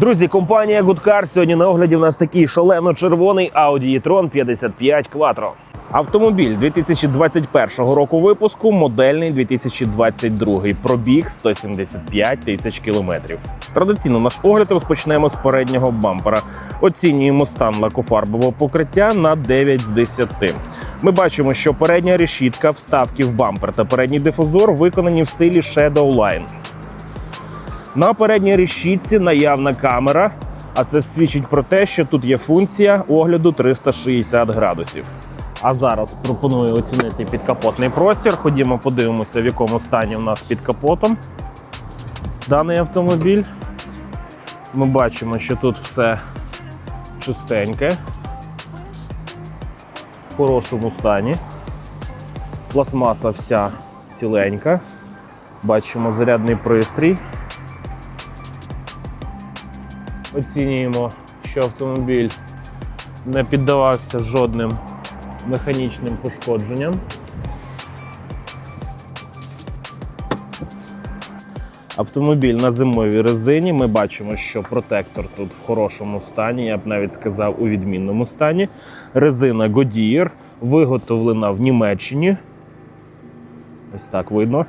Друзі, компанія Good Car сьогодні на огляді в нас такий шалено-червоний Audi e-tron 55 Quattro. Автомобіль 2021 року випуску, модельний 2022, пробіг 175 тисяч кілометрів. Традиційно наш огляд розпочнемо з переднього бампера. Оцінюємо стан лакофарбового покриття на 9 з 10. Ми бачимо, що передня решітка, вставки в бампер та передній дифузор виконані в стилі Shadow Line. На передній решітці наявна камера, а це свідчить про те, що тут є функція огляду 360 градусів. А зараз пропоную оцінити підкапотний простір. Ходімо, подивимося, в якому стані у нас під капотом даний автомобіль. Ми бачимо, що тут все чистеньке, в хорошому стані. Пластмаса вся ціленька. Бачимо зарядний пристрій. Оцінюємо, що автомобіль не піддавався жодним механічним пошкодженням. Автомобіль на зимовій резині. Ми бачимо, що протектор тут в хорошому стані, я б навіть сказав, у відмінному стані. Резина Goodyear виготовлена в Німеччині. Ось так видно.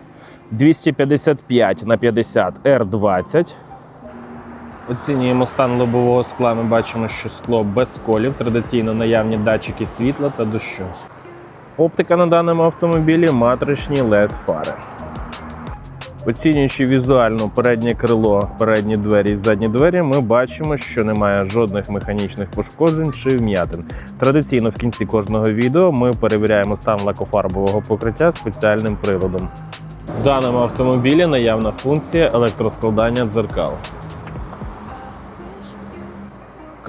255 на 50 R20. Оцінюємо стан лобового скла. Ми бачимо, що скло без сколів, традиційно наявні датчики світла та дощу. Оптика на даному автомобілі матричні LED фари. Оцінюючи візуально переднє крило, передні двері і задні двері, ми бачимо, що немає жодних механічних пошкоджень чи вм'ятин. Традиційно в кінці кожного відео ми перевіряємо стан лакофарбового покриття спеціальним приладом. В даному автомобілі наявна функція електроскладання дзеркал.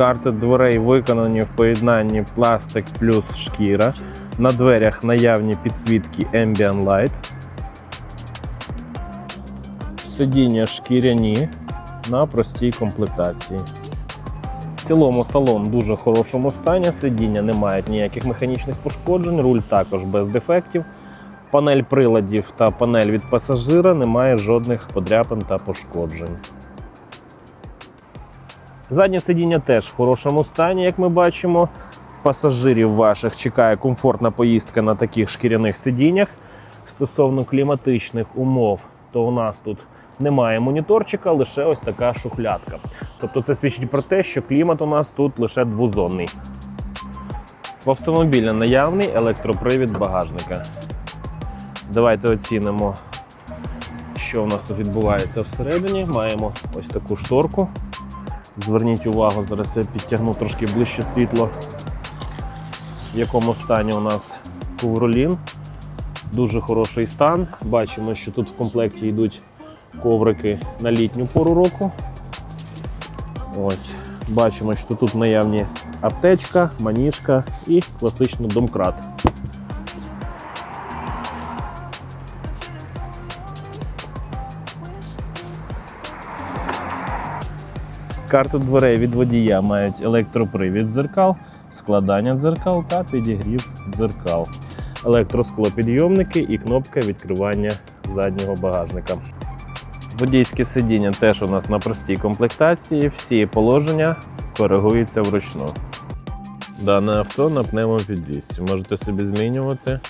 Карти дверей виконані в поєднанні пластик плюс шкіра. На дверях наявні підсвітки Ambient Light. Сидіння шкіряні на простій комплектації. В цілому салон в дуже хорошому стані. Сидіння не мають ніяких механічних пошкоджень, руль також без дефектів. Панель приладів та панель від пасажира не має жодних подряпин та пошкоджень. Заднє сидіння теж в хорошому стані, як ми бачимо. Пасажирів ваших чекає комфортна поїздка на таких шкіряних сидіннях. Стосовно кліматичних умов, то у нас тут немає моніторчика, лише ось така шухлядка. Тобто це свідчить про те, що клімат у нас тут лише двозонний. В автомобілі наявний електропривід багажника. Давайте оцінимо, що у нас тут відбувається всередині. Маємо ось таку шторку. Зверніть увагу, зараз я підтягну трошки ближче світло, в якому стані у нас ковролін. Дуже хороший стан. Бачимо, що тут в комплекті йдуть коврики на літню пору року. Ось. Бачимо, що тут наявні аптечка, маніжка і класичний домкрат. Карти дверей від водія мають електропривід дзеркал, складання дзеркал та підігрів дзеркал, електросклопідйомники і кнопка відкривання заднього багажника. Водійське сидіння теж у нас на простій комплектації. Всі положення коригуються вручну. Дане авто на пневмопідвісці. Можете собі змінювати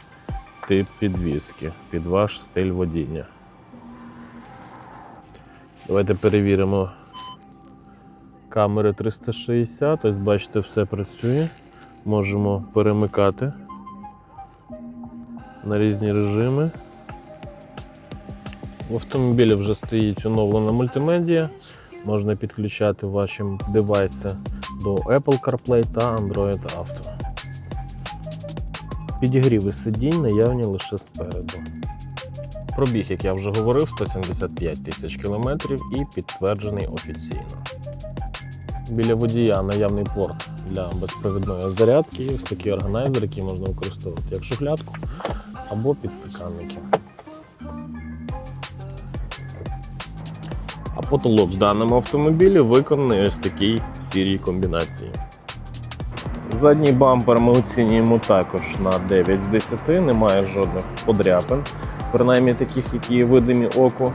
тип підвіски під ваш стиль водіння. Давайте перевіримо камери 360. Ось бачите, все працює. Можемо перемикати на різні режими. В автомобілі вже стоїть оновлена мультимедія. Можна підключати ваші девайси до Apple CarPlay та Android Auto. Підігріви сидінь наявні лише спереду. Пробіг, як я вже говорив, 175 тисяч кілометрів і підтверджений офіційно. Біля водія наявний порт для безпровідної зарядки ось такий органайзер, який можна використовувати як шухлядку або підстаканники. А потолок в даному автомобілі виконаний ось такій сірій комбінації. Задній бампер ми оцінюємо також на 9 з 10, немає жодних подряпин, принаймні таких, які видимі оку.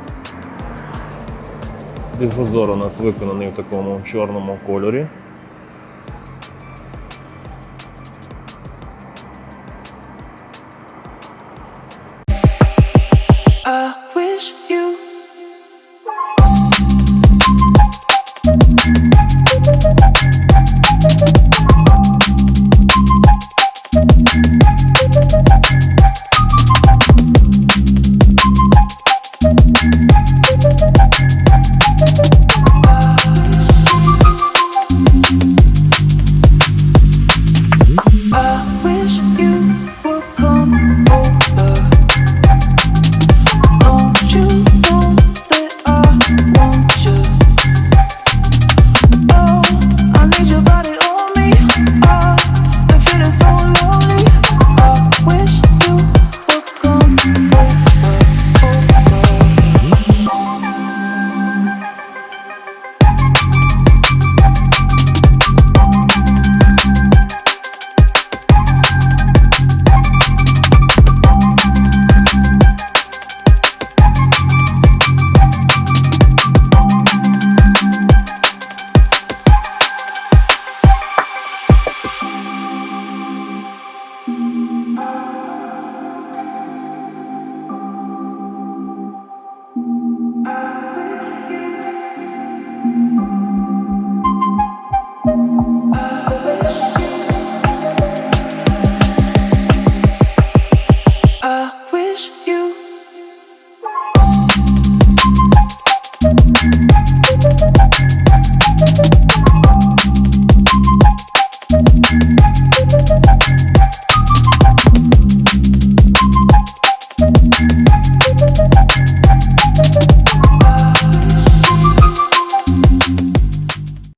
Дифузор у нас виконаний в такому чорному кольорі. Uh.